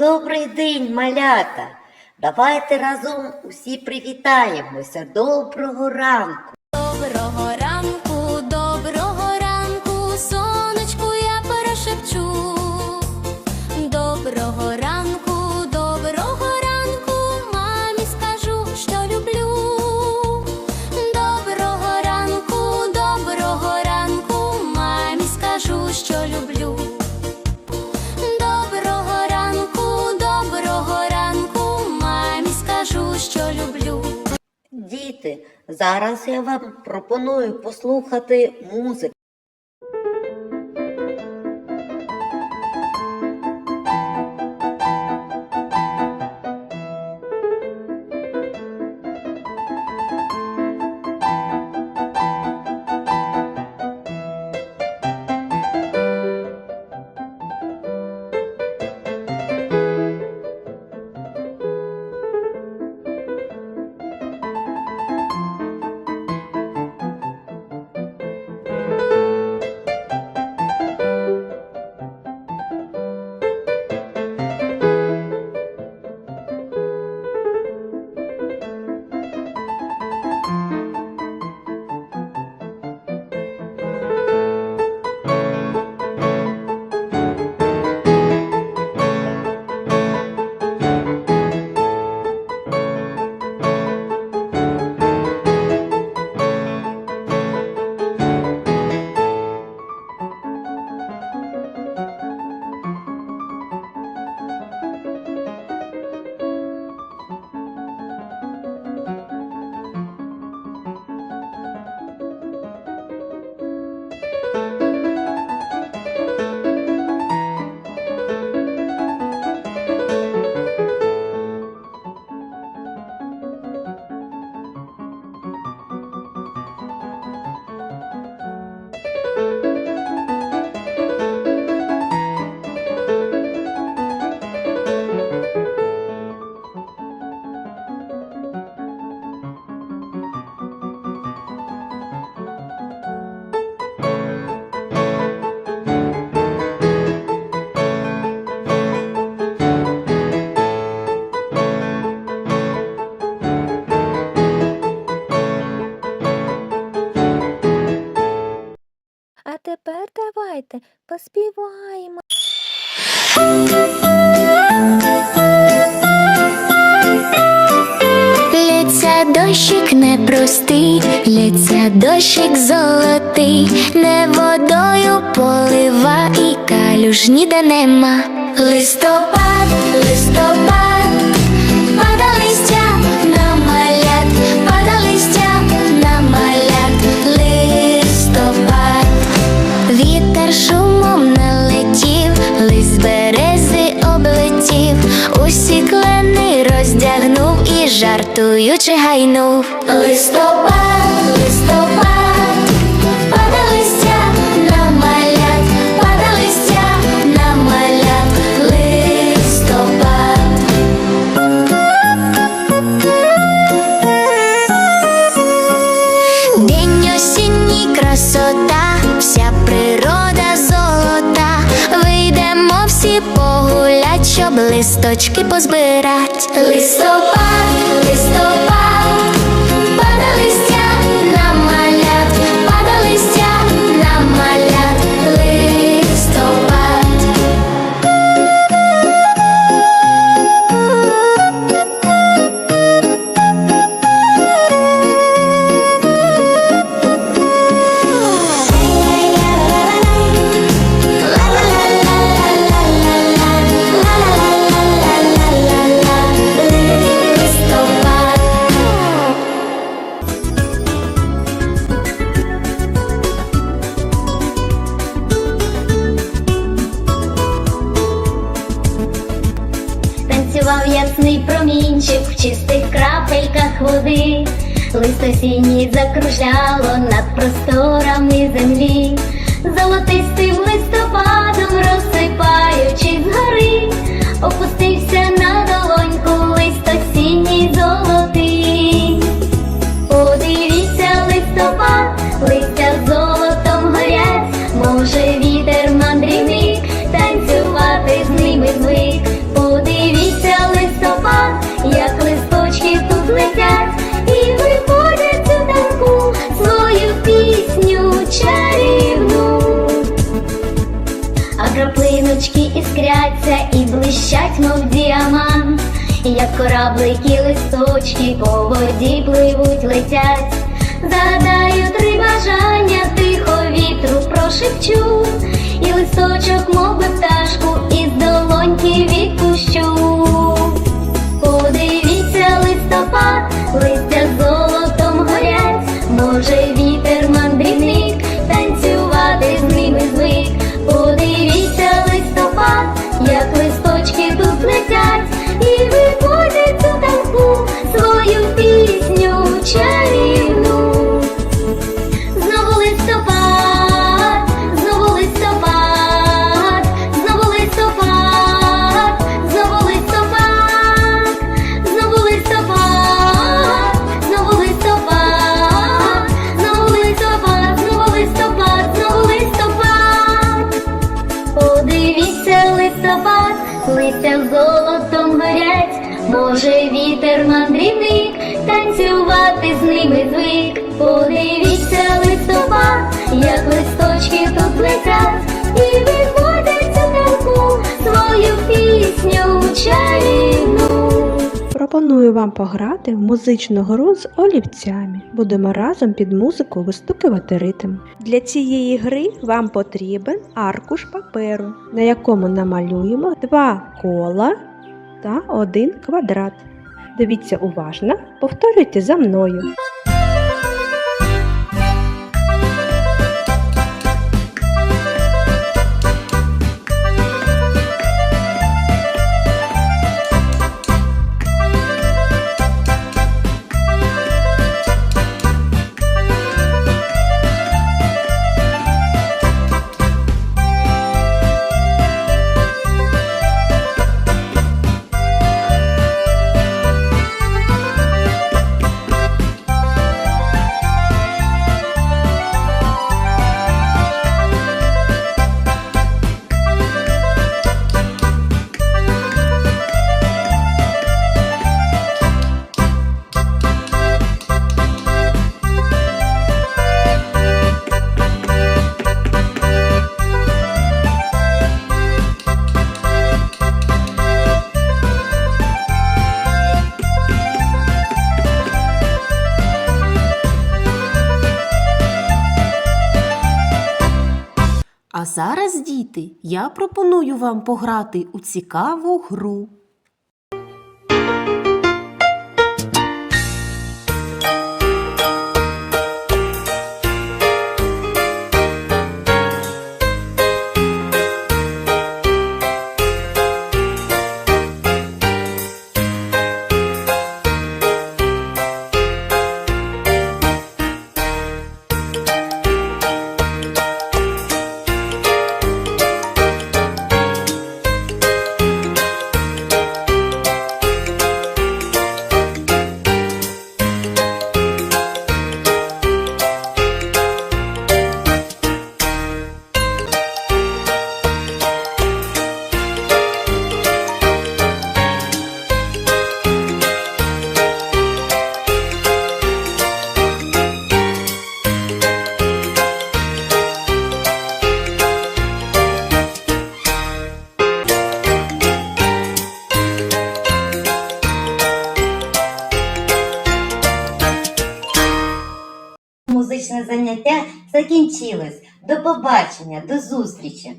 Добрий день, малята! Давайте разом усі привітаємося. Доброго ранку! Зараз я вам пропоную послухати музику. Давайте поспіваємо. Лється дощик непростий, лється дощик золотий, не водою полива і калюж ніде нема. Листопад, листопад, і жартуючи гайнув. Листопад, листочки позбирать. Листопад, листопад, чистих крапельках води, лист осінній закружляло над просторами землі, золотистим листопадом розсипаючи згори, опустився на долоньку лист осінній золотий. Зірочки іскряться і блищать, мов діамант, як кораблики листочки по воді пливуть, летять. Загадаю три бажання, тихо вітру прошепчу, і листочок, мов танцювати з ними звик. Подивіться листопад, як листочки тут летять, і виходять у танку свою пісню чарівну. Пропоную вам пограти в музичну гру з олівцями. Будемо разом під музику вистукувати ритм. Для цієї гри вам потрібен аркуш паперу, на якому намалюємо два кола та один квадрат. Дивіться уважно, повторюйте за мною. Зараз, діти, я пропоную вам пограти у цікаву гру. Заняття закінчилось. До побачення, до зустрічі!